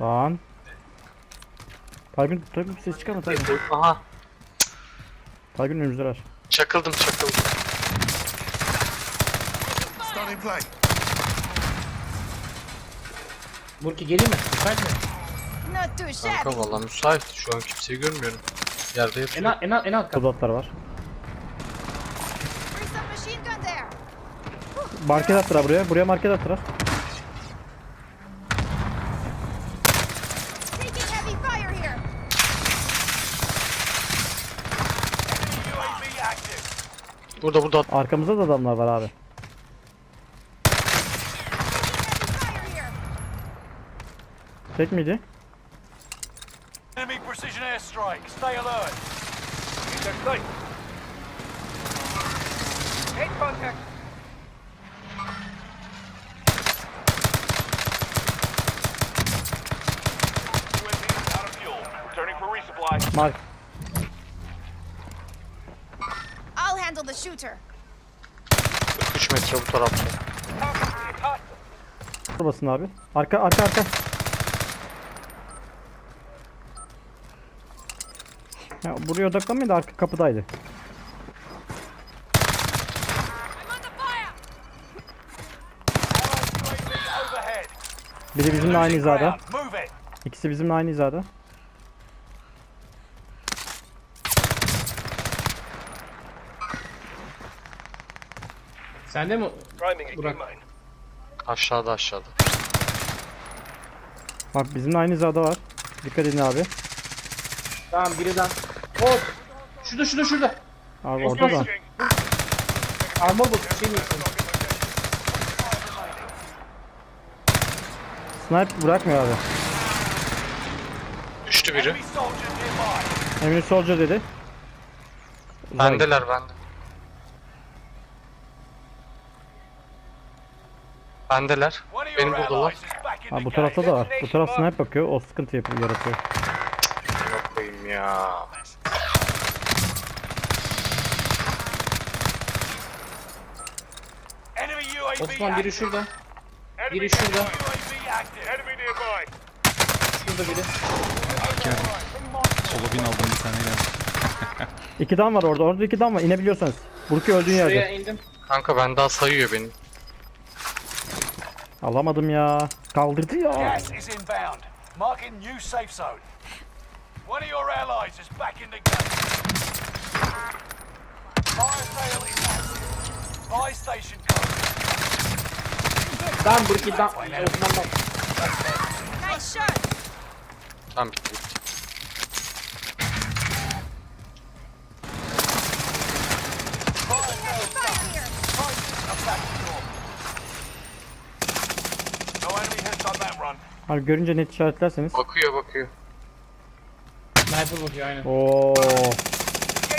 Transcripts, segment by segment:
Lan. Taygun bir ses çıkarma Taygun. Aha Taygun önümüzde var. çakıldım çakıldım. Starting play. Burki geleyim mi? Müsait mi? Not too shabby. Kanka valla müsait. Şu an kimseyi görmüyorum. Yerde En yatıyor. alt, en alt, en alt kat. Kudatlar var. There's some machine gun there. Market attılar buraya. Buraya market attılar. Taking heavy fire here. UAV active. Burada burada Arkamızda da adamlar var abi. Tek miydi? Enemy precision airstrike. Stay alert. Hit contact. UAV is out of fuel. Returning for resupply. Mark. I'll handle the shooter. 43 metre bu tarafta. Basın abi. Arka arka arka. Ya, buraya odaklanmayın da arka kapıdaydı. Biri bizimle aynı hizada. İkisi bizimle aynı hizada. Sende mi? Burak. Aşağıda aşağıda. Bak bizimle aynı hizada var. Dikkat edin abi. Tamam biri daha. Hop. Şurada şurada şurada. Abi orada da. Box bir şey mi? Sniper bırakmıyor abi. Düştü biri. Emir Soldier dedi. Bendeler bende. Bendeler. Benim buradalar. Ha, bu tarafta da var. Bu taraf sniper bakıyor. O sıkıntı yapıyor, yaratıyor. Yok koyayım ya. Osman biri şurada. Biri şurada. Şurada biri. Sola bin aldım bir tane geldi. İki dam var orada. Orada iki dam var. İnebiliyorsanız. Burki öldüğün Şuraya yerde. indim. Kanka ben daha sayıyor beni. Alamadım ya. Kaldırdı ya. Gas is inbound. Marking new safe zone. One of your allies is back in the game. Fire sale is active. Buy station Burki tamam. Osman bak. Nice shot. Tamam bitti Abi görünce net işaretlerseniz. Bakıyor bakıyor. Sniper bakıyor aynen. Oo.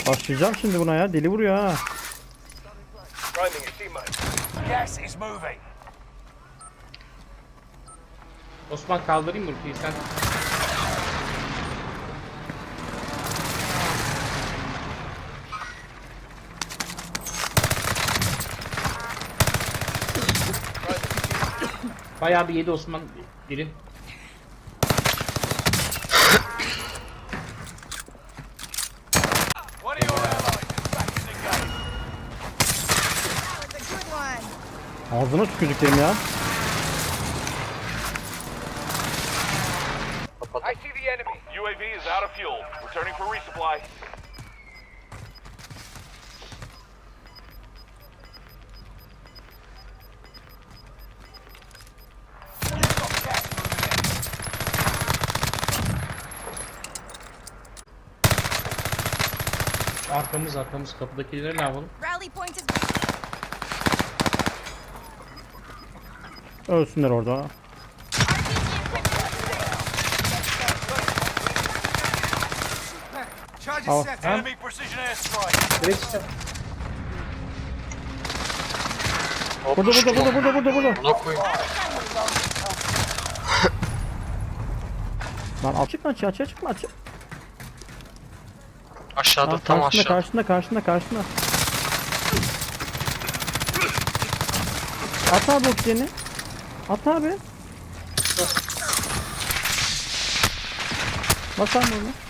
Başlayacağım şimdi buna ya. Deli vuruyor ha. Priming your teammate. Gas is moving. Osman kaldırayım Burki'yi sen. Bayağı bir yedi Osman biri. Ağzına tükürdüklerim ya. I see the enemy. UAV is out of fuel. Returning for resupply. Arkamız arkamız kapıdakileri ne yapalım? Ölsünler orada. Al. Airstrike. Direkt işte. Burada burada burada lan. burada burada burada. Buna koyayım. Lan açık mı açık açık açık. Aşağıda Aa, tam karşında, aşağı. Karşında karşında karşında. At abi oksijeni. At abi. Bak abi onu.